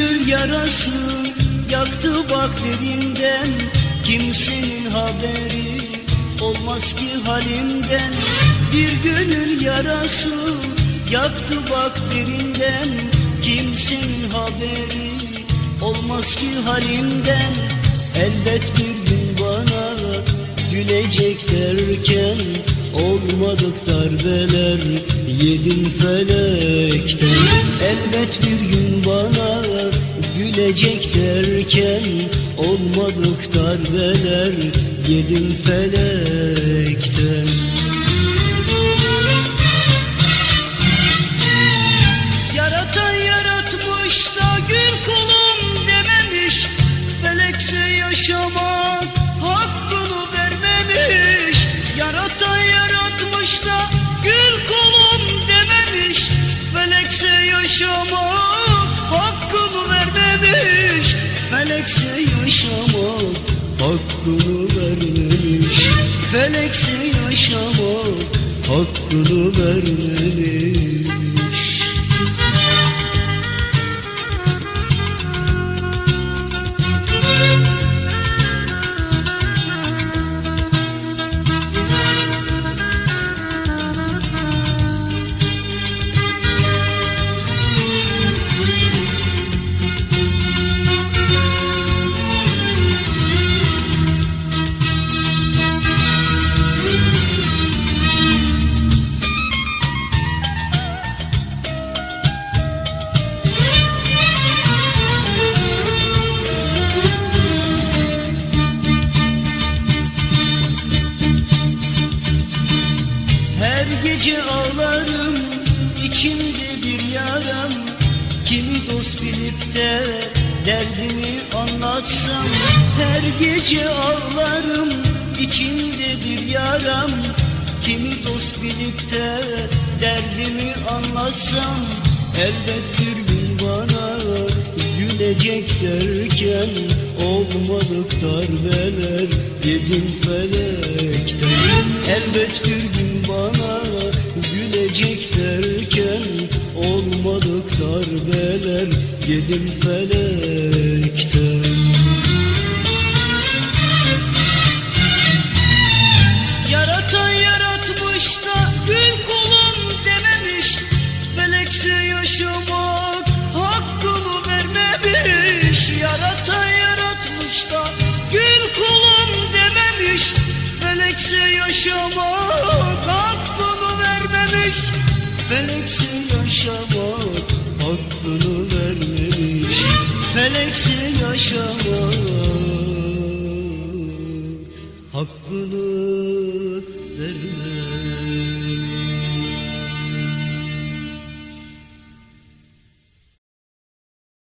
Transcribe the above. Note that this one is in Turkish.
gönül yarası Yaktı bak derinden. Kimsenin haberi Olmaz ki halimden. Bir gönül yarası Yaktı bak derinden. Kimsenin haberi Olmaz ki halimden. Elbet bir gün bana Gülecek derken Olmadık darbeler Yedim felekten. Elbet bir gün bana Gülecek derken Olmadık darbeler Yedim felekten hakkını vermemiş. Felekse yaşamak hakkını vermemiş gece ağlarım içimde bir yaram. Kimi dost bilip de derdimi anlatsam. Her gece ağlarım içimde bir yaram. Kimi dost bilip de derdimi anlatsam. Elbet bir gün bana gülecek derken Olmadık darbeler yedim felekten. Elbet bir gün darbeler yedim felekten Yaratan yaratmış da gül kulum dememiş Felekse yaşamak hakkını vermemiş. Yaratan yaratmış da gül kulum dememiş Felekse yaşamak hakkını vermemiş. Felekse yaşamak hakkını vermemiş Feleksiz yaşama hakkını vermemiş